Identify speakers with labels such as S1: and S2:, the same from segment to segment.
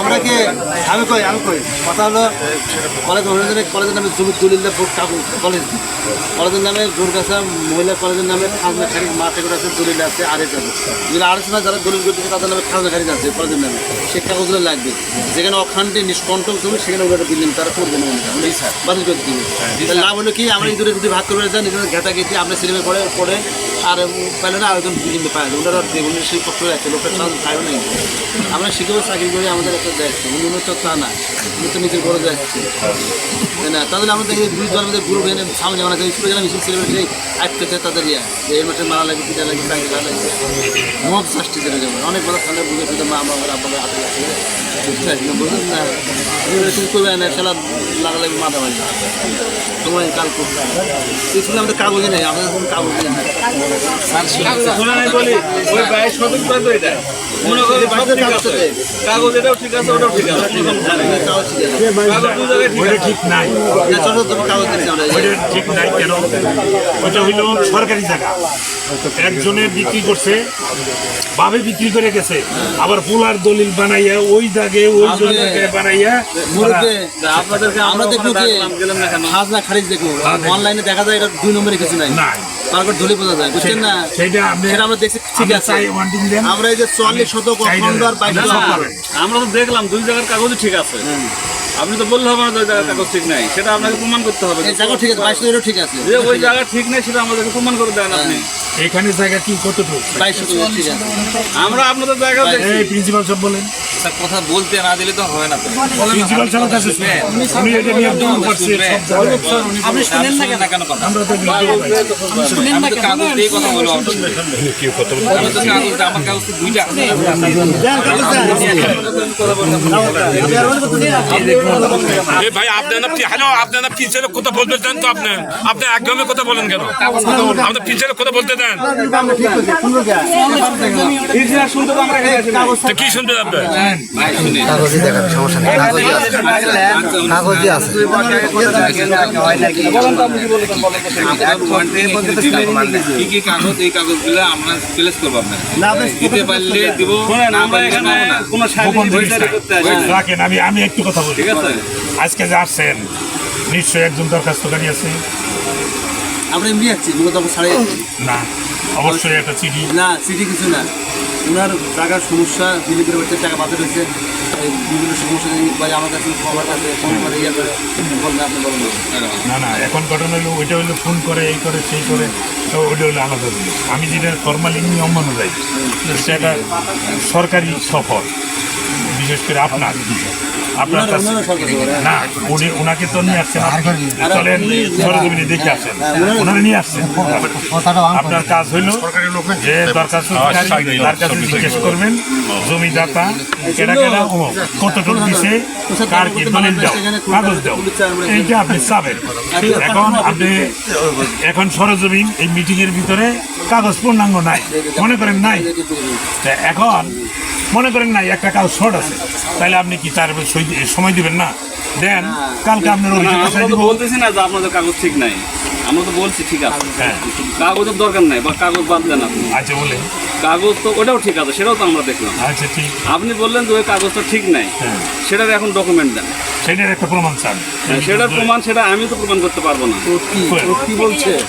S1: আমরা কি আমি কই আমি কই। কথা হলো কলেজ কলেজের নামে জমি দলিল কলেজ কলেজের নামে জোরগাছা মহিলা কলেজের নামে খাজনা খারিজ মাঠে করে আছে দলিল আছে আরেস আছে যদি আরেস না যারা দলিল করতেছে তাদের নামে খাজনা খারিজ আছে কলেজের নামে। সেই কাগজগুলো লাগবে। যেখানে অখান্তি নিষ্কন্ট্রোল জমি সেখানে ওরা বিল্ডিং তারা করবে না বাতিল করে দিবে। লাভ হলো কি? আমরা ইঁদুরে যদি ভাগ করে যান এখানে ঘেটা গেছি আপনার ছেলে পড়ে পড়ে আর পেলে না আরেকজন বিল্ডিংয়ে পায়। ওনারা দেবনের সেই পক্ষ আছে লোকের সাথে খায়ও নেই। আমরা শিখেও চাকরি করি আমাদের একটা দায়িত্ব উনি হচ্ছে তা না উনি তো নিজের বড় যাচ্ছে তাই না? তাহলে আমাদের এই দুই দলের মধ্যে গ্রুপ এনে সামনে যেমন আছে স্কুলে গেলাম স্কুল ছেলে সেই আটকেছে তাদের ইয়া। যে এই মাঠে মারা লাগে পিটা লাগে চাকরি লাগে মব শাস্তি করে যাবে অনেক বড় খালে বুঝে ফেলতে মা আমার আব্বাকে হাতে লাগে বলুন না। তুমি করবে না খেলা লাগালাগি মাথা বাড়ি তোমায় কাল করবে স্কুলে আমাদের কাগজে নেই আমাদের কোনো কাগজে নেই।
S2: বলি ওই বাইশ শতক তো মনে করো কাগজ এটাও ঠিক আছে ওটাও ঠিক আছে। কোনো সমস্যা নেই।
S1: কাগজ ঠিক আছে
S2: কাগজ দু জায়গায় ঠিক
S3: ওইটা
S2: আছে
S3: ঠিক নাই।
S1: না, চলো তুমি কাগজ দিচ্ছি আমরা
S3: ওইটা ঠিক নাই কেন? ওইটা হইল সরকারি জায়গা। একজনের বিক্রি করছে ভাবে বিক্রি করে গেছে। আবার পোলার দলিল বানাইয়া ওই দাগে ওই জমিটাকে বানাইয়া
S2: আপনাদেরকে
S1: আমরা দেখব খাজনা খারিজ দেখব। অনলাইনে দেখা যায় এটা দুই নম্বরে কিছু নাই।
S3: নাই।
S1: বোঝা যায় বুঝছেন না?
S3: সেটা আপনি
S1: আমরা দেখছি ঠিক আছে। আমরা এই যে শতক অখণ্ড আর বাইশ পাবেন।
S2: আমরা তো দেখলাম দুই জায়গার কাগজই ঠিক আছে। আপনি তো বললে হবে না ওই জায়গার কাগজ ঠিক নাই। সেটা আপনাকে প্রমাণ করতে হবে।
S1: জায়গা ঠিক আছে বাইশ শতকেরও ঠিক আছে।
S2: যে ওই জায়গা ঠিক নেই সেটা আমাদেরকে প্রমাণ করে দেন আপনি।
S3: এখানে জায়গা কি কতটুকু?
S1: বাইশ ঠিক আছে।
S2: আমরা আপনাদের জায়গা
S3: প্রিন্সিপাল সব বলেন।
S4: কথা বলতে না দিলে তো হবে না
S3: প্রিন্সিপাল সাহেবের কাছে শুনেন। উনি এটা নিয়ে দূর করছে
S4: আপনি শুনেন না কেন কেন কথা
S3: আমরা তো পাই।
S4: আমি তো কাগজ দিয়ে কথা বলব আপনার সাথে। আমি তো কাগজ দিয়ে- আমার কাগজ তো দুইটা
S5: এ ভাই আপনার নাম কি হ্যালো আপনার নাম পিছের কথা বলতে দেন তো আপনি আপনি একদমই কথা বলেন কেন আমাদের পিছের কথা বলতে দেন
S2: শুনতে আছি।
S5: কি শুনবেন আপনি
S6: কাগজই দেখাবে সমস্যা নেই। কাগজই আছে। কাগজই আছে।
S4: কি কি কাগজ এই কাগজগুলো আমরা প্লেস করব আপনার দিতে পারলে দিব না
S2: এখানে কোনো।
S3: রাখেন আমি আমি একটু কথা বলি।
S2: ঠিক আছে।
S3: আজকে যে আসছেন নিশ্চয়ই একজন দরখাস্তকারী আছে।
S1: আমরা এমনি মূলত আমরা
S3: না। অবশ্যই একটা চিঠি।
S1: না সিটি কিছু না। ওনার টাকার সমস্যা দিলীপের বাচ্চার টাকা হয়েছে। এই বিভিন্ন সমস্যা নিয়ে আমার কাছে খবর আছে ফোন করে ইয়ে করে বলবেন আপনি বলেন।
S3: না না এখন ঘটনা হলো ওইটা হলো ফোন করে এই করে সেই করে তো ওইটা হলো আলাদা জিনিস। আমি যেটা ফর্মালি নিয়ম অনুযায়ী সেটা সরকারি সফর বিশেষ করে আপনার। আপনার কাছে।
S1: হ্যাঁ।
S3: না উনি ওনাকে তো নিয়ে আসছেন চলেন সরজমিনে দেখে আসেন। ওনারা নিয়ে আসছেন। আপনার কাজ হইল যে দরখাস্ত তার কাছে জিজ্ঞেস করবেন জমিদাতা কেডা কেডা কতটুকু দিছে কার কি দলিল দাও কাগজ দাও। এইটা আপনি চাবেন এখন আপনি এখন সরজমিন এই মিটিং এর ভিতরে কাগজ পূর্ণাঙ্গ নাই মনে করেন নাই। এখন মনে করেন না একটা কাগজ শর্ট আছে। তাহলে আপনি কি তার সময় দিবেন না? দেন কালকে আপনার
S2: না,
S3: অভিযোগ
S2: তো বলতেছি না যে আপনাদের কাগজ ঠিক নাই। আমরা তো বলছি ঠিক আছে।
S3: হ্যাঁ।
S2: কাগজের দরকার নাই বা কাগজ বাদ দেন আপনি।
S3: আচ্ছা বলে
S2: কাগজ তো ওটাও ঠিক আছে সেটাও তো আমরা দেখলাম।
S3: আচ্ছা ঠিক।
S2: আপনি বললেন যে ওই কাগজটা ঠিক নাই।
S3: হ্যাঁ।
S2: সেটার এখন ডকুমেন্ট দেন।
S3: সেটার একটা প্রমাণ চান।
S2: সেটার প্রমাণ সেটা আমি তো প্রমাণ করতে পারব না।
S1: কি বলছে?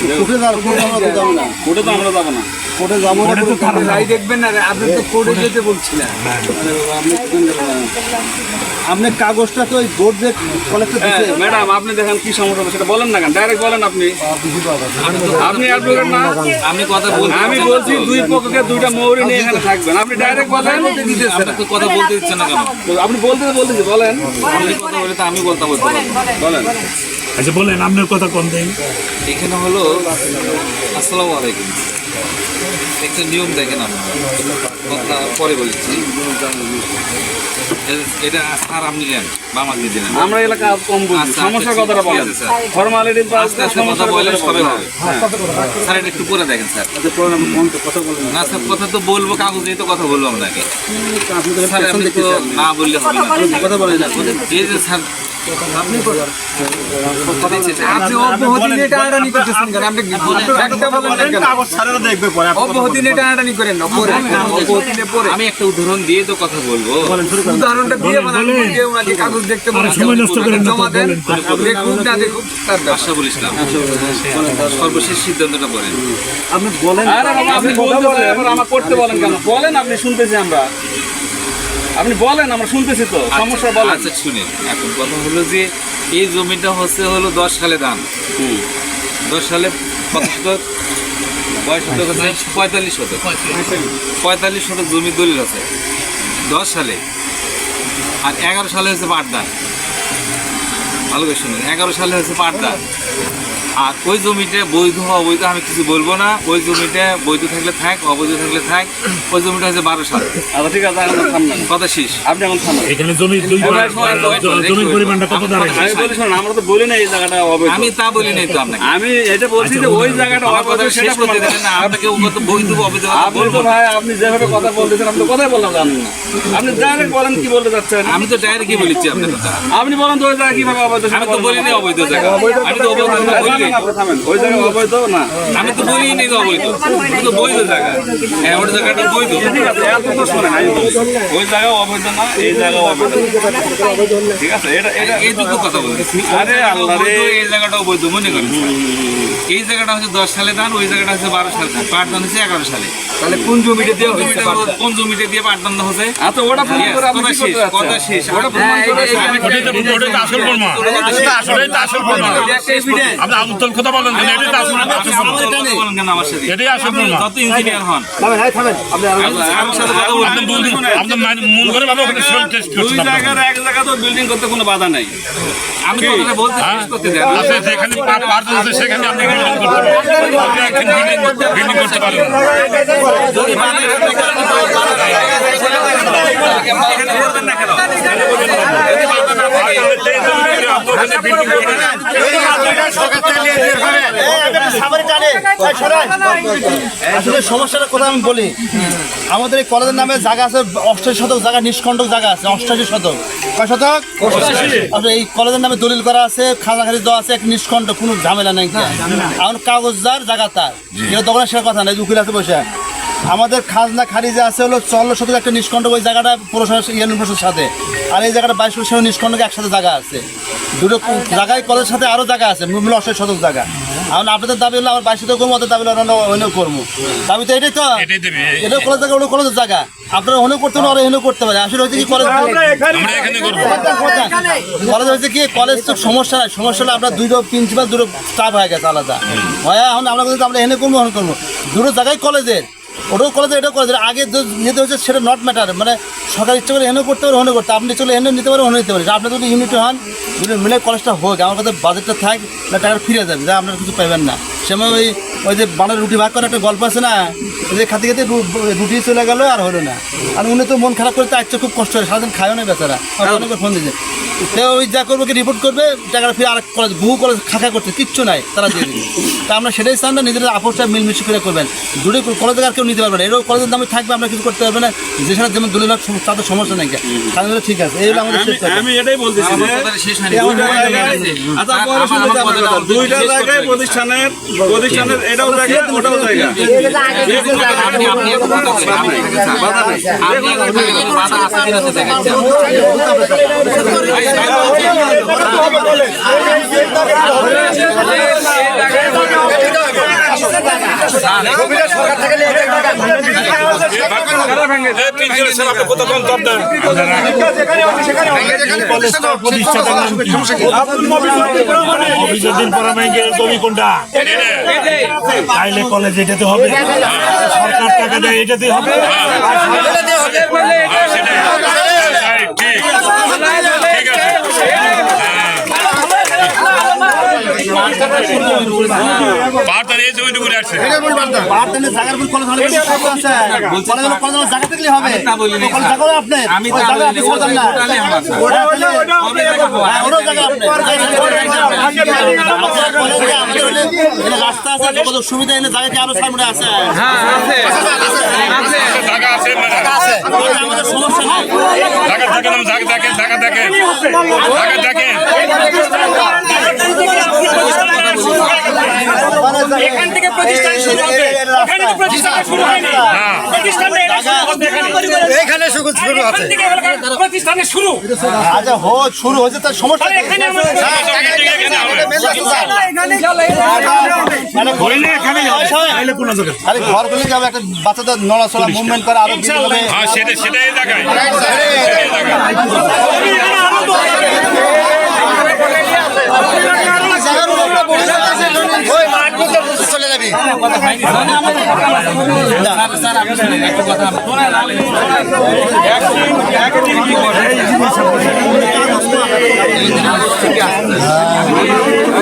S1: কোর্টে যাব কোর্টে না।
S2: ওটা তো আমরা যাব না।
S1: কোর্টে যাব না
S3: তো
S1: রায় দেখবেন না আপনি তো কোর্টে যেতে বলছিলেন। আপনি আপনি কাগজটা তো ওই বোর্ড যে কলেক্টর
S2: হ্যাঁ, ম্যাডাম আপনি দেখেন কি সমস্যা হবে সেটা বলেন না কেন? ডাইরেক্ট বলেন আপনি। আপনি অ্যাডভোকেট না।
S4: আমি কথা বলতে
S2: আমি বলছি দুই পক্ষকে দুইটা মৌরি নিয়ে এখানে থাকবেন। আপনি ডাইরেক্ট বলেন।
S4: আপনি তো কথা বলতে দিচ্ছেন না কেন?
S2: আপনি বলতে বলতেছি বলেন।
S4: আপনি কথা বলে তো আমি কথা বলতে
S2: বলেন।
S3: আচ্ছা বলেন আপনার কথা কোন দিন?
S4: এখানে হলো আসসালামু আলাইকুম। একটা নিয়ম দেখেন আপনার। কথা পরে বলছি। এটা স্যার আপনি নেন বা আমাকে দিলেন
S2: আমরা এলাকা কম বুঝি।
S4: আচ্ছা,
S2: সমস্যার
S4: আচ্ছা,
S2: কথাটা
S4: ঠিক
S2: বলেন। ফর্মালিটি
S4: আস্তে আস্তে কথা বলে সবে হবে স্যার এটা একটু পরে দেখেন স্যার।
S1: কথা বলেন।
S4: না স্যার কথা তো বলব কাগজ দিয়ে তো কথা বলব আপনাকে। স্যার আপনি তো না বললে হবে না।
S1: কথা বলেন না
S4: এই যে স্যার আমি একটা উদাহরণ দিয়ে তো কথা বলব।
S7: উদাহরণটা দিয়ে মানে
S3: বলেন।
S7: কেউ নাকি কাগজ দেখতে
S3: আরে
S7: বলেন
S3: সময় নষ্ট করেন না তো,
S7: জমা দেন। দেখুক না দেখুক তার
S4: সর্বশেষ সিদ্ধান্তটা বলেন।
S1: আপনি বলেন।
S2: আরে আপনি বলতেছেন। এবার আমার করতে বলেন কেন? বলেন আপনি শুনতেছি আমরা। আপনি বলেন আমরা শুনতেছি তো সমস্যা বলেন।
S4: আচ্ছা শুনে। এখন কথা হলো যে এই জমিটা হচ্ছে হলো দশ সালে দাম দশ সালে কত শতক? বয়স শতক হচ্ছে পঁয়তাল্লিশ। শতক। পঁয়তাল্লিশ। শতক জমি দলিল আছে। দশ সালে। আর এগারো সালে হচ্ছে পাটদার ভালো করে শুনুন এগারো সালে হচ্ছে পাটদার আর ওই জমিটা বৈধ অবৈধ আমি কিছু বলব না। ওই জমিটা বৈধ থাকলে থাক অবৈধ থাকলে থাক। ওই জমিটা হচ্ছে বারো সাল।
S2: আচ্ছা ঠিক আছে এখন থামবেন।
S4: কথা শেষ।
S2: আপনি এখন থামেন
S3: এখানে
S4: একটু
S3: জমির পরিমাণটা কত দাঁড়ায়
S2: আমি বলি শোনেন আমরা তো বলি না এই জায়গাটা অবৈধ।
S4: আমি তা বলি নাই তো আপনাকে।
S2: আমি এটা বলছি যে ওই জায়গাটা অবৈধ সেটা প্রমাণ
S4: দেবেন না। আপনাকে কত বৈধ অবৈধ
S2: আপনি তো ভাই আপনি যেভাবে কথা বলতেছেন আপনি তো কথাই বললাম জানেন না। আপনি ডাইরেক্ট বলেন কি বলতে যাচ্ছেন
S4: আমি তো ডাইরেক্ট কি বলেছি আপনার কথা।
S2: আপনি বলেন তো ওই জায়গা কীভাবে অবৈধ
S4: আমি তো
S2: বলেন।
S4: বলি নাই অবৈধ জায়গা। আমি তো অবৈধ বলি নাই।
S2: আপনি থামেন। ওই জায়গা অবৈধ না
S4: আমি তো বলি নাই অবৈধ তো বৈধ জায়গা হ্যাঁ ওই জায়গাটা বৈধ
S2: ঠিক আছে এত তো শোনেন ওই জায়গা অবৈধ না এই জায়গা অবৈধ ঠিক আছে এটা এটা
S4: এইটুকু কথা বলতেছি
S2: আরে আল্লাহ রে।
S4: এই জায়গাটাও বৈধ মনে করেন এই জায়গাটা হচ্ছে দশ সালে দান ওই জায়গাটা হচ্ছে বারো সালে দান পাট দান হচ্ছে এগারো সালে
S7: তাহলে কোন জমিটা দেওয়া হয়েছে
S4: জমিটা কোন জমিটা দিয়ে পাট দান হচ্ছে
S2: আচ্ছা ওটা প্রমাণ করে আপনি কি
S4: শেষ
S2: করতে
S4: কথা শেষ
S2: ওটা প্রমাণ
S7: হ্যাঁ,
S2: করে
S3: আসল আসল আপনি আবুল কথা বলেন কেন? এটাই আসল আসল প্রমাণ
S4: বলেন কেন আমার সাথে?
S3: এটাই আসল
S4: আপনি
S3: প্রমাণ
S4: যত ইঞ্জিনিয়ার হন।
S1: আপনি
S4: আমার সাথে কথা বলবেন
S3: আপনি বলুন আপনি মন করে ভালো ওখানে শরীর টেস্ট
S2: দুই
S3: করছেন আপনারা।
S2: জায়গার এক জায়গা তো বিল্ডিং করতে কোনো বাধা নাই।
S4: আমি কথাটা বলতে শেষ করতে দেন।
S3: আছে যেখানে পার পার আছে সেখানে আপনি বিল্ডিং করতে পারেন আপনি এখানে বিল্ডিং বিল্ডিং করতে পারেন
S4: যদি বাধা থাকে
S1: আসলে সমস্যাটা কথা আমি বলি? আমাদের এই কলেজের নামে জায়গা আছে অষ্টাশি শতক জায়গা নিষ্কণ্টক জায়গা আছে অষ্টাশি শতক। কয় শতক? আসলে এই কলেজের নামে দলিল করা আছে খাজা খারিজ দেওয়া আছে এক নিষ্কণ্ঠ কোনো ঝামেলা নেই। এখন কাগজ কাগজদার জায়গা তার। এটা তখন সে কথা নেই উকিল আছে বসে। আমাদের খাজনা খারিজে আছে হলো চল্লিশ শতক একটা নিষ্কণ্ঠ ওই জায়গাটা পৌরসভা ইউনিয়ন পরিষদের সাথে। আর এই জায়গাটা বাইশ পরিষদ নিষ্কণ্ঠকে একসাথে জায়গা আছে। দুটো জায়গায় কলেজের সাথে আরও জায়গা আছে মিলে অষ্টাশি শতক জায়গা। এখন আপনাদের দাবি হলো আমার বাইশ শতক করব ওদের দাবি হলো অন্য করব। দাবি তো এটাই তো।
S3: এটাই দেবে
S1: এটা কলেজ জায়গা ওটা কলেজের জায়গা। আপনারা হলেও করতে পারেন আর এখানেও করতে পারে আসলে হচ্ছে কি কলেজ
S3: আমরা এখানে করব।
S1: কলেজ হচ্ছে কি কলেজ তো সমস্যা নাই। সমস্যা হলে আপনার দুটো প্রিন্সিপাল দুটো স্টাফ হয়ে গেছে আলাদা। হয় এখন আমরা কিন্তু আমরা এখানে করব ওখানে করব। দুটো জায়গায় কলেজের। ওটাও কলেজের এটাও কলেজের আগে ইয়েতে হচ্ছে সেটা নট ম্যাটার মানে সরকার ইচ্ছে করে এনে করতে পারে ওখানে করতে আপনি চলে এনে নিতে পারেন ওখানে নিতে পারেন। আপনি যদি ইউনিট হন দুটো মিলে কলেজটা হোক আমার কাছে বাজেটটা থাক না টাকা ফিরে যাবে যা আপনার কিছু পাবেন না। সময় ওই ওই যে বানার রুটি ভাগ করার একটা গল্প আছে না? যে খাতে খেতে রুটি চলে গেল আর হলো না। আর উনি তো মন খারাপ করতে আসছে খুব কষ্ট হয় সারাদিন খায়ও না বেচারা। অনেকবার ফোন দিয়েছে তো ওই যা করব কি রিপোর্ট করবে টাকাটা ফিরে আর কলেজ বহু কলেজ খাখা করছে কিচ্ছু নাই তারা দিয়ে দিবে। তা আমরা সেটাই চান না নিজেদের আপোষটা মিলমিশি করে করবেন। দুটো কলেজে আর কেউ নিতে পারবে না এরও কলেজের দামে থাকবে আমরা কিছু করতে পারবে না যেখানে যেমন দলিল হোক সম- তাদের সমস্যা নেই তাহলে ঠিক আছে এই আমাদের শেষ
S2: আমি আমি এটাই বলতেছি যে দুইটা জায়গায় আচ্ছা। প্রতিষ্ঠানের প্রতিষ্ঠানের এটাও জায়গা ওটাও জায়গা
S4: আছে কিনা সেটা দেখাচ্ছেন।
S8: এই প্রিন্সিপাল স্যার আপনি কথা কোন জব দেন
S3: কলেজটা প্রতিষ্ঠাতার নাম কি অভিযোগের পরামাইকে জমি কোনটা তাইলে কলেজ এটাতে হবে সরকার টাকা দেয় এটাতে হবে
S8: ঠিক পার্টার এই আসছে।
S1: বারদানে জায়গার উপর কলেজ হলে বেশি শর্ত আছে। কলেজ হলে কলেজ হলে জায়গা থাকলে হবে।
S4: তা বলিনি,
S1: কলেজ
S4: স্যার।
S1: জায়গা হলো আপনার
S4: আমি
S1: ওই
S4: তা
S1: জায়গা
S4: বলিনি,
S1: আপনি করবেন না
S4: ওটা নিয়ে আমার, স্যার।
S1: ওটা হলে
S4: কবে দেখা হব?
S1: হ্যাঁ, ওটাও জায়গা আপনার আমাদের কলেজে আমাদের রাস্তা আছে যোগাযোগ সুবিধা এনে জায়গা আরও সামনে আছে।
S8: জায়গা আছে।
S1: আমাদের
S8: ঢাকা ঢাকা ঢাকা ঢাকা দেখেন
S9: এখান থেকে প্রতিষ্ঠান শুরু হবে। ওখানে তো প্রতিষ্ঠান শুরু হয়নি।
S8: হ্যাঁ।
S9: শুরু করতে এখানে।
S6: এখানে শুধু শুরু আছে
S9: প্রতিষ্ঠানের শুরু।
S1: আচ্ছা হো শুরু হয়েছে তার সমস্যা
S9: এখানে আমরা
S3: হইলে এখানেই হবে। নাইলে কোনো জায়গায়
S1: খালি ঘরগুলি যাবে একটা বাচ্চাদের নড়াচড়া মুভমেন্ট করে আরও
S8: হ্যাঁ সেটাই দেখায় সেটাই দেখায়
S1: ওই মাঠ যাবি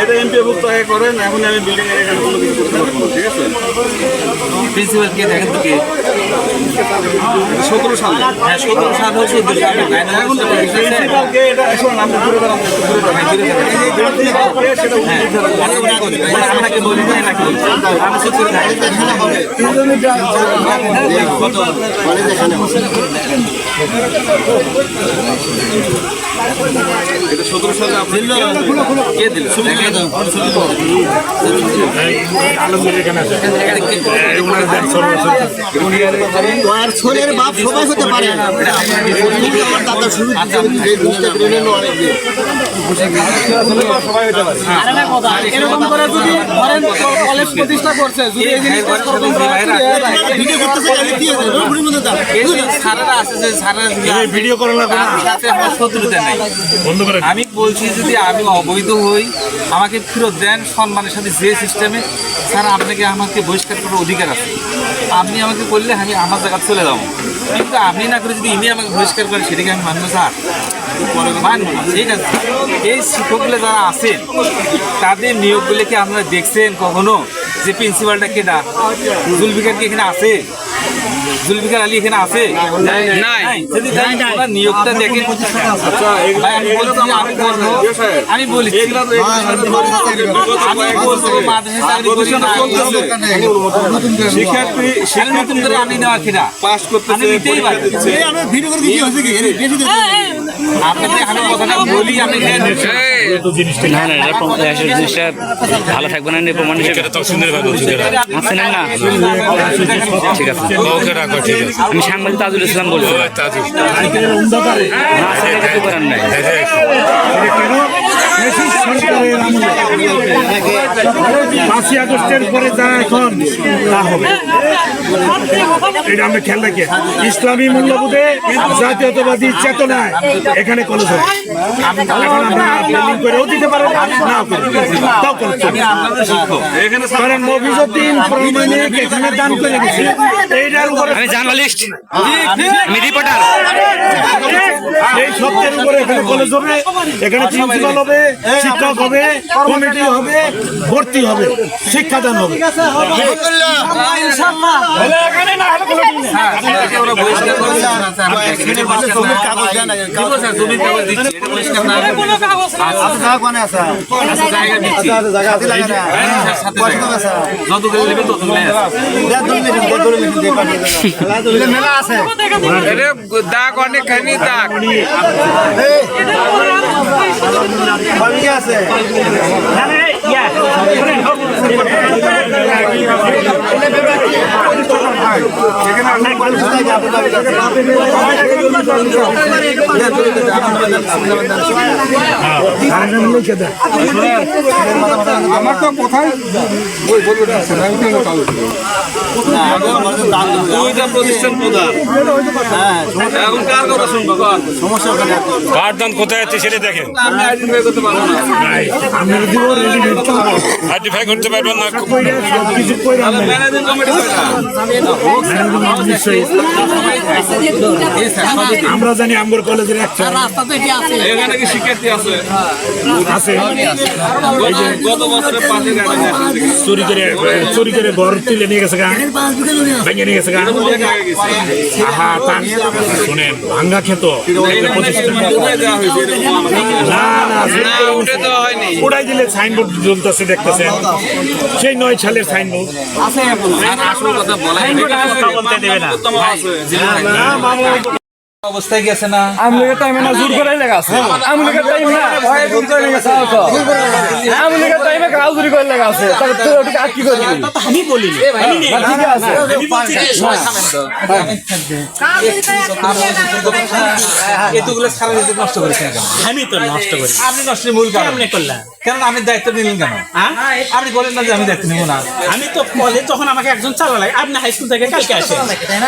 S3: এটা
S2: এমপি ভুক্ত করেন এখন আমি বিল্ডিং এর কোনো কিছু করতে পারব আছে
S4: দেখেন তো কে?
S2: সতেরো সালে।
S4: হ্যাঁ সতেরো সাল হচ্ছে
S2: প্রিন্সিপালকে।
S4: আপনাকে বলি না নাকি আমি চুপ
S2: এটা সতেরো সালে আপনি
S4: কে দিল?
S3: আলমগীর এখানে আছে।
S1: আর ছোলের বাপ সবাই হতে পারে আমার দাদা শুরু।
S7: এরকম করে যদি ধরেন কলেজ প্রতিষ্ঠা করছে যদি এই জিনিসটা
S1: ভিডিও আমি
S4: বলছি যদি আমি অবৈধ হই আমাকে ফেরত দেন সম্মানের সাথে যে সিস্টেমে স্যার আপনাকে আমাকে বহিষ্কার করার অধিকার আছে। আপনি আমাকে করলে আমি আমার জায়গা চলে যাব। কিন্তু আপনি না করে যদি ইনি আমাকে বহিষ্কার করেন সেটাকে আমি মানবো, স্যার? মানবো না, ঠিক আছে। এই শিক্ষকগুলো যারা আছেন, তাদের নিয়োগগুলো কি আপনারা দেখছেন কখনো? যে প্রিন্সিপালটা কেটা জুলফিকার কি এখানে আছে? জুলফিকার আলী এখানে আছে? নিয়োগটা দেখেন। ভাই, আমি বলি
S2: শিক্ষার্থী
S4: আমি নতুন করে আমি নেওয়া কিনা
S2: পাস করতেছে
S5: না না এটা আসলে জিনিসটা ভালো থাকবে না প্রমাণ আছেন না? ঠিক আছে।
S8: ওকে রাখো ঠিক আছে।
S5: আমি সাংবাদিক তাজুল ইসলাম বলছি।
S3: আমলে পাঁচই আগস্টের পরে যা এখন তা হবে। এটা আমরা খেয়াল রাখি। ইসলামী মূল্যবোধে জাতীয়তাবাদী চেতনায় এখানে কলেজ হবে এখন আমরা বিল্ডিং করেও দিতে পারেন নাও কারণ মফিজুদ্দিন প্রমাণিক এখানে দান করে গেছে এইটার উপরে
S5: আমি জার্নালিস্ট আমি রিপোর্টার
S3: এই সত্যের উপরে এখানে কলেজ হবে এখানে প্রিন্সিপাল হবে শিক্ষক হবে কমিটি হবে ভর্তি হবে শিক্ষাদান হবে
S4: কাগজ দিচ্ছি না
S9: না
S1: জায়গা আছে
S4: আচ্ছা জায়গা দিচ্ছি
S1: আছে জায়গা। আছে? না
S4: জায়গা।
S1: আছে দিয়ে পাঠিয়ে দেবে। মেলা আছে।
S4: দাগ অনেকখানি দাগ।
S1: সবই আছে।
S3: ইয়া।
S7: আমার তো কোথায় ওই বলব
S2: কার
S8: দান কোথায় আছে সেটা দেখেন।
S2: আইডেন্টিফাই করতে
S8: আইডেন্টিফাই করতে পারবেন না।
S3: আমরা জানি আমগর কলেজের একটা
S2: এখানে কি শিক্ষার্থী আছে?
S3: আছে।
S2: গত গত বছরের পাঁচে গাড়ি
S3: চুরি করে চুরি করে ঘর তুলে নিয়ে গেছে গা। ভেঙে নিয়ে গেছে গা। আহা ভাঙ্গা খেত। না না ওটাই দিলে সাইনবোর্ড জ্বলতেছে দেখতেছেন। সেই নয় সালের সাইনবোর্ড।
S4: আসল কথা বলাই
S2: বলতে দেবে না আছে।
S3: না মামু
S4: অবস্থায় গেছে না?
S7: টাইমে না জোর করে লেগে আছে। টাইমে না ভয়ে জোর করে লেগে আছে তো আমলিগের টাইমে গাও জোর করে লেগে আছে। তাহলে তুই ওটাকে আর কি করবি?
S9: আমি বলি আমি নেই
S7: ঠিক আছে।
S9: আমি বলছি যে
S4: এতগুলো সারা রিজিক নষ্ট করেছেন কেন?
S9: আমি তো নষ্ট করি।
S4: আপনি নষ্টের মূল কারণ।
S9: কেমনে করলাম
S4: কেন আপনি দায়িত্ব নিলেন কেন?
S9: হ্যাঁ?
S4: আপনি বলেন না যে আমি দায়িত্ব নিব না।
S9: আমি তো কলেজ যখন আমাকে একজন চালালে আপনি হাই স্কুল থেকে কালকে আসেন।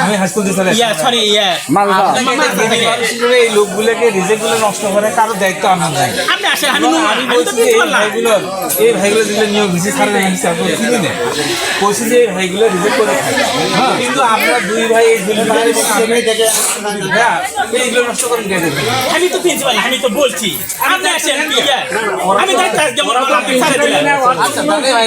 S4: আমি হাই স্কুল চলে আসি।
S9: ইয়া। সরি ইয়া
S4: হিসেবে এই লোকগুলোকে রিজেক্টগুলো নষ্ট করে কারও দায়িত্ব আমার নাই
S9: আমি
S4: বলছি যে এই এই ভাইগুলো যেগুলো নিয়োগ দিচ্ছে সারা দিচ্ছে আপনি চিনি না বলছি যে এই ভাইগুলো রিজেক্ট করে। কিন্তু আমরা দুই ভাই এই দুই ভাই হ্যাঁ, এইগুলো নষ্ট করেন কে দেবেন
S9: আমি তো প্রিন্সিপাল আমি তো বলছি আপনি আসেন আমি দায়িত্ব যেমন বললাম, আপনি
S4: আচ্ছা তাহলে ভাই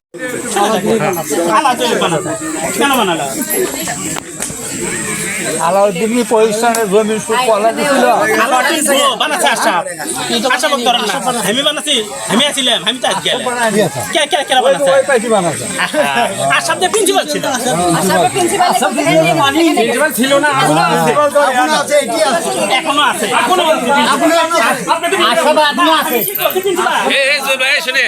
S7: কি
S9: বসবো না
S7: টাইস লাগলে পয়সাতে পেছনে লাভ আমি বুঝলাম না
S9: আলা চলে বানাতে কেন বানালো
S7: আলাউদ্দিন জমি ছিল
S9: বানাচ্ছে আশা আশা বলতে পারেন না আমি বানাচ্ছি আমি আছিলাম আমি তো আজ গেলে কে কে কে বানাচ্ছে
S7: ওই পাইছি বানাচ্ছে
S9: আশা দিয়ে প্রিন্সিপাল ছিল
S7: প্রিন্সিপাল ছিল না এখনও আছে।
S9: এখনও আছে। এখনও আছে আপনাদের প্রিন্সিপাল
S8: এই এই শুনে।